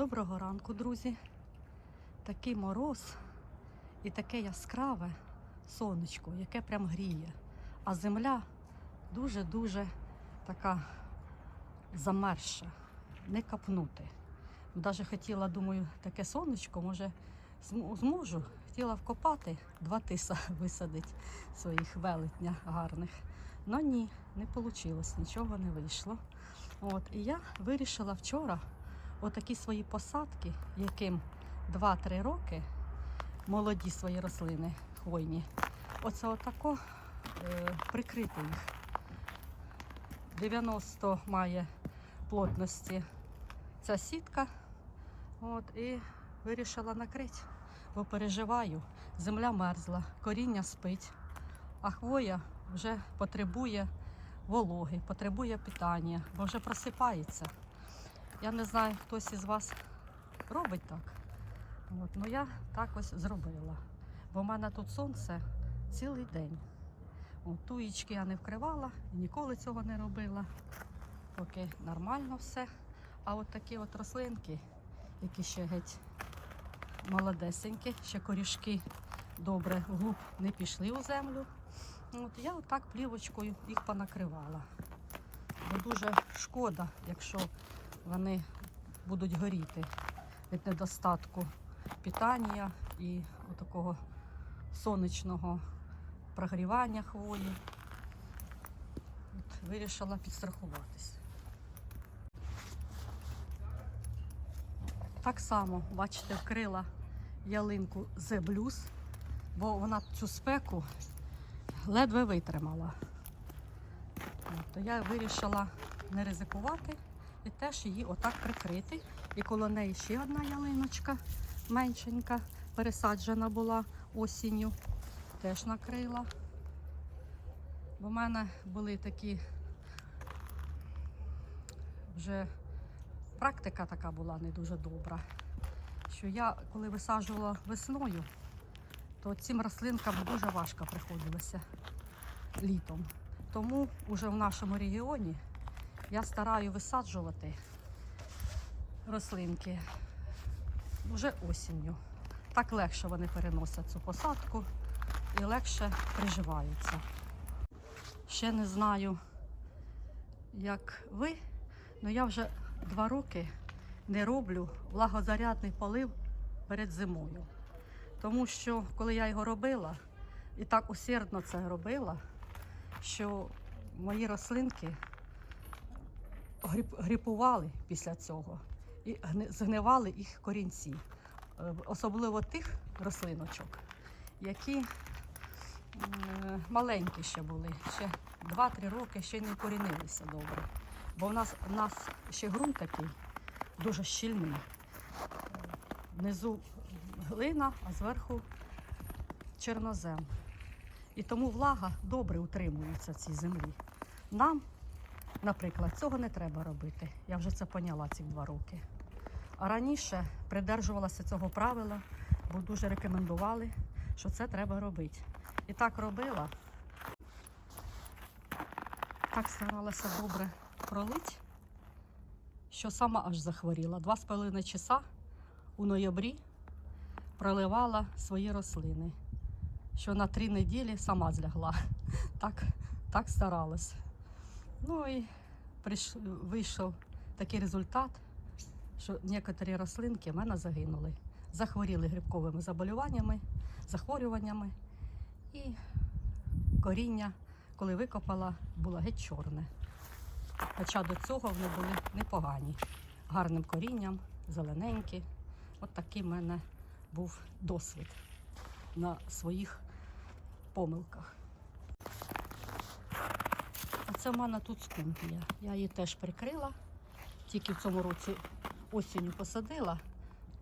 Доброго ранку, друзі. Такий мороз і таке яскраве сонечко, яке прям гріє. А земля дуже-дуже така замерша, не капнути. Навіть хотіла, думаю, таке сонечко, може, зм- зможу. Хотіла вкопати, два тиса висадити своїх велетня гарних. Ну ні, не вийшло, нічого не вийшло. От, і я вирішила вчора отакі свої посадки, яким 2-3 роки, молоді свої рослини хвойні, оце отако е, прикрити їх. 90 має плотності ця сітка. От, і вирішила накрити, бо переживаю, земля мерзла, коріння спить, а хвоя вже потребує вологи, потребує питання, бо вже просипається. Я не знаю, хтось із вас робить так. От, ну я так ось зробила. Бо в мене тут сонце цілий день. От, туїчки я не вкривала і ніколи цього не робила. Поки нормально все. А от такі от рослинки, які ще геть молодесенькі, ще корішки добре вглуб не пішли у землю. От я отак плівочкою їх понакривала. Бо дуже шкода, якщо вони будуть горіти від недостатку питання і такого сонячного прогрівання хвої. От вирішила підстрахуватись. Так само, бачите, вкрила ялинку Blues, бо вона цю спеку ледве витримала. То я вирішила не ризикувати і теж її отак прикрити. І коло неї ще одна ялиночка меншенька, пересаджена була осінню, теж накрила. Бо в мене були такі вже практика така була не дуже добра. Що я, коли висаджувала весною, то цим рослинкам дуже важко приходилося літом. Тому вже в нашому регіоні я стараю висаджувати рослинки вже осінню. Так легше вони переносять цю посадку і легше приживаються. Ще не знаю, як ви, але я вже два роки не роблю влагозарядний полив перед зимою. Тому що коли я його робила, і так усердно це робила, що мої рослинки гріп- гріпували після цього і згнивали їх корінці. Е, Особливо тих рослиночок, які маленькі ще були, ще 2-3 роки ще не корінилися добре. Бо в нас, в нас ще ґрунт такий дуже щільний. Внизу глина, а зверху чорнозем. І тому влага добре утримується в цій землі. Нам, наприклад, цього не треба робити. Я вже це поняла ці два роки. А раніше придержувалася цього правила, бо дуже рекомендували, що це треба робити. І так робила. Так старалася добре пролити, що сама аж захворіла. Два з половиною часа у ноябрі проливала свої рослини, що на три неділі сама злягла. Так, так старалась. Ну і прийш... вийшов такий результат, що некоторі рослинки в мене загинули. Захворіли грибковими заболюваннями, захворюваннями. І коріння, коли викопала, було геть чорне. Хоча до цього вони були непогані, гарним корінням, зелененькі. От такий в мене був досвід на своїх помилках. А це в мене тут скумпія. Я її теж прикрила, тільки в цьому році осінню посадила,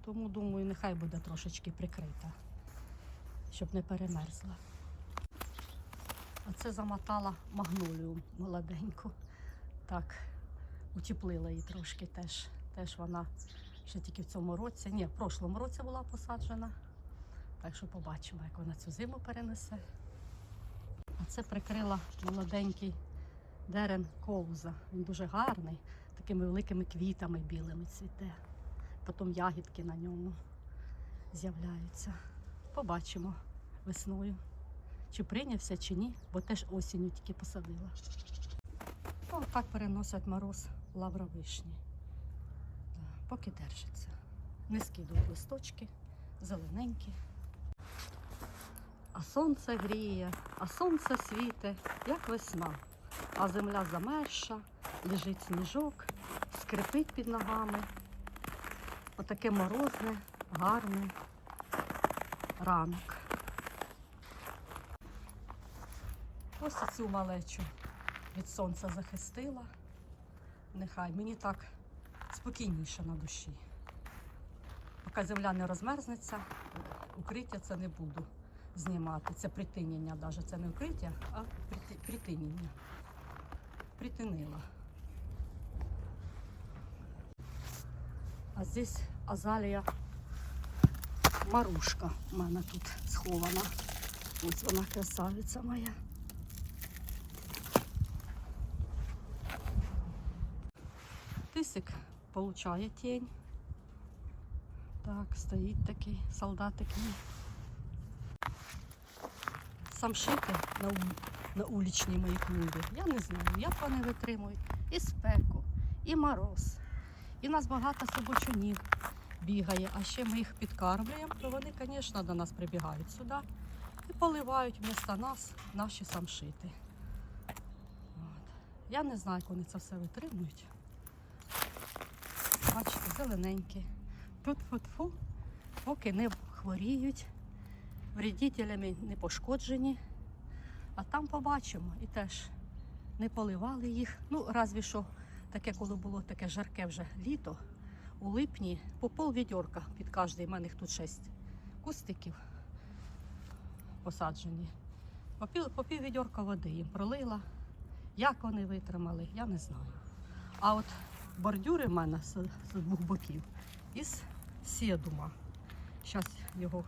тому думаю, нехай буде трошечки прикрита, щоб не перемерзла. А це замотала магнолію молоденьку. Так, утеплила її трошки теж. Теж вона ще тільки в цьому році, ні, в прошлому році була посаджена. Так що побачимо, як вона цю зиму перенесе. А це прикрила молоденький дерен коуза. Він дуже гарний, такими великими квітами білими цвіте. потім ягідки на ньому з'являються. Побачимо весною, чи прийнявся, чи ні, бо теж осінню тільки посадила. О, так переносять мороз лавра вишні. Да, поки держиться. Не скидують листочки, зелененькі. А сонце гріє, а сонце світе, як весна. А земля замерша, лежить сніжок, скрипить під ногами. Отаке морозне, гарне ранок. Ось цю малечу від сонця захистила. Нехай мені так спокійніше на душі. Поки земля не розмерзнеться, укриття це не буду знімати. Це притинення навіть. Це не укриття, а притинення. Притинила. А здесь азалія Марушка в мене тут схована. Ось вона красавиця моя. Тисик получає тінь. Так, стоїть такий солдатик. Самшити на, у- на улічній моїй клумбі. Я не знаю, як вони витримують і спеку, і мороз. І нас багато собачунів бігає, а ще ми їх підкармлюємо, то вони, звісно, до нас прибігають сюди і поливають вмісто нас наші самшити. От. Я не знаю, як вони це все витримують. Бачите, зелененькі. Тут фу поки не хворіють, вредителями не пошкоджені. А там побачимо і теж не поливали їх. Ну, разві що таке, коли було таке жарке вже літо, у липні по пол відьорка під кожний. У мене тут шість кустиків посаджені. По пів відьорка води їм пролила. Як вони витримали, я не знаю. А от бордюри в мене з, з двох боків із сідума. Зараз його,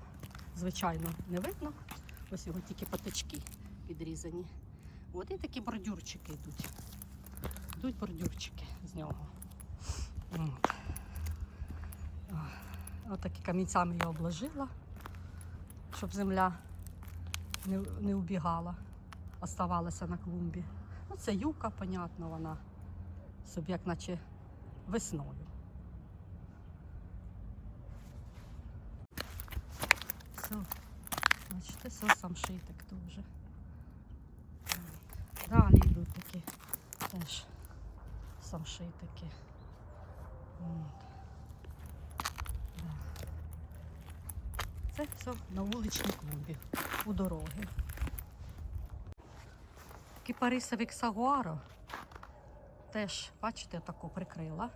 звичайно, не видно. Ось його тільки патички підрізані. От і такі бордюрчики йдуть. Йдуть бордюрчики з нього. От. Ось такі камінцями я обложила, щоб земля не, не убігала, оставалася на клумбі. Ну, це юка, понятно, вона собі як наче весною. Все, бачите, все сам шитик дуже. Далі йдуть такі теж. От. Да. Це все на вуличній клумбі, у дороги. Кіпариса Віксагуаро теж, бачите, таку прикрила,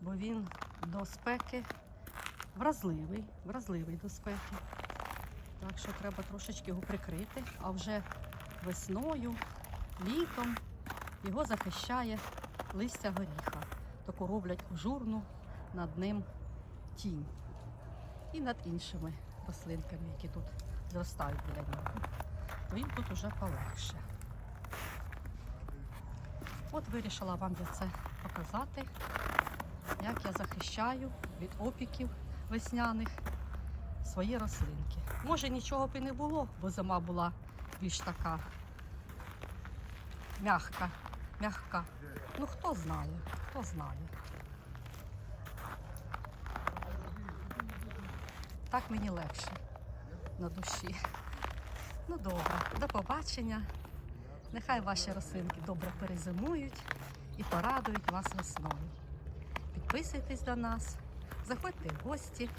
бо він до спеки вразливий, вразливий до спеки. Так що треба трошечки його прикрити, а вже весною, літом його захищає листя горіха. Таку роблять журну над ним тінь. І над іншими рослинками, які тут зростають біля нього. То їм тут уже полегше. От вирішила вам я це показати, як я захищаю від опіків весняних свої рослинки. Може нічого б і не було, бо зима була більш така м'яка, м'яка. Ну хто знає, хто знає. Так мені легше на душі. Ну добре, до побачення. Нехай ваші рослинки добре перезимують і порадують вас весною. Підписуйтесь до нас, заходьте в гості.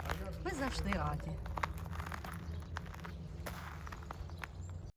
Ми завжди раді.